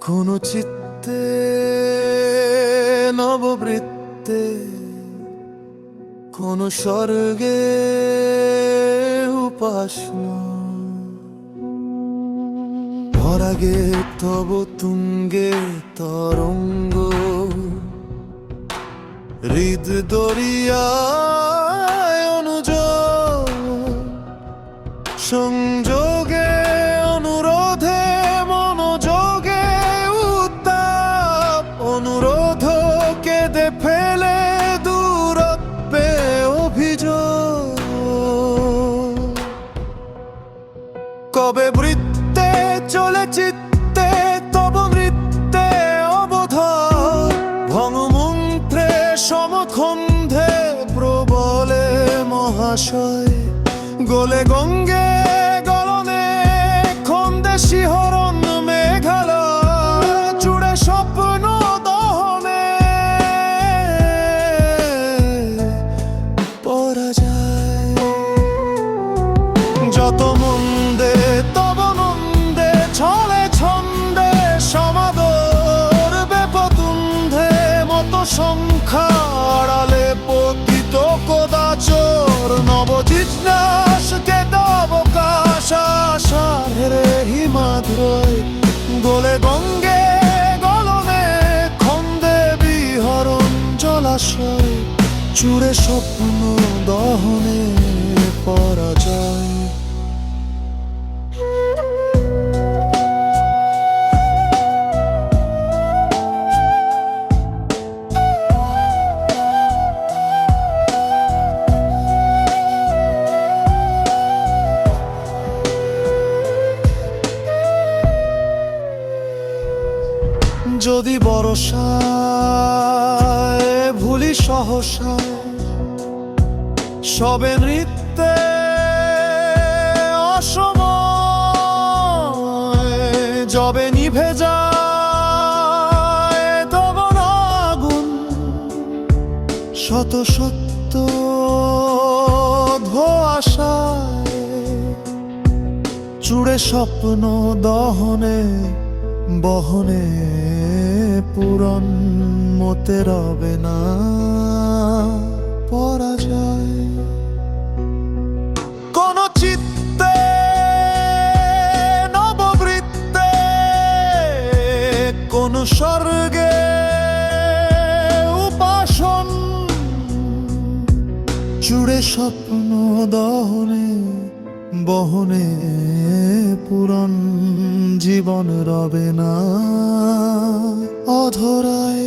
কোন চিত্তে নববৃত্তে কোন স্বর্গে উপাসনা ভরাগে তব তুঙ্গে তরঙ্গ হৃদ দরিয়ায় চিত্তে তব নৃত্যে অবধ ভঙ্গমন্ত্রে সমখন্ধে প্রবলে মহাশয়। গোলে গঙ্গে গোলে গঙ্গে গলনে খন্দে বিহরণ জলাশয় চুরে স্বপ্ন দহনে পরাজয়। যদি বরসায়, ভুলি সহসায় সবে নৃত্যে অসময়, যবে নিভে যায় তখন আগুন। শত সত্য ধোয়াশায় চূড়ে স্বপ্ন দহনে বহনে পূরণ মতে রবে না, পরাজয়। কোন চিত্তে, নববৃত্তে, কোন স্বর্গে উপাসন চূড়ে স্বপ্ন দহনে, বহনে পূরণ জীবন রবে না। অধরায়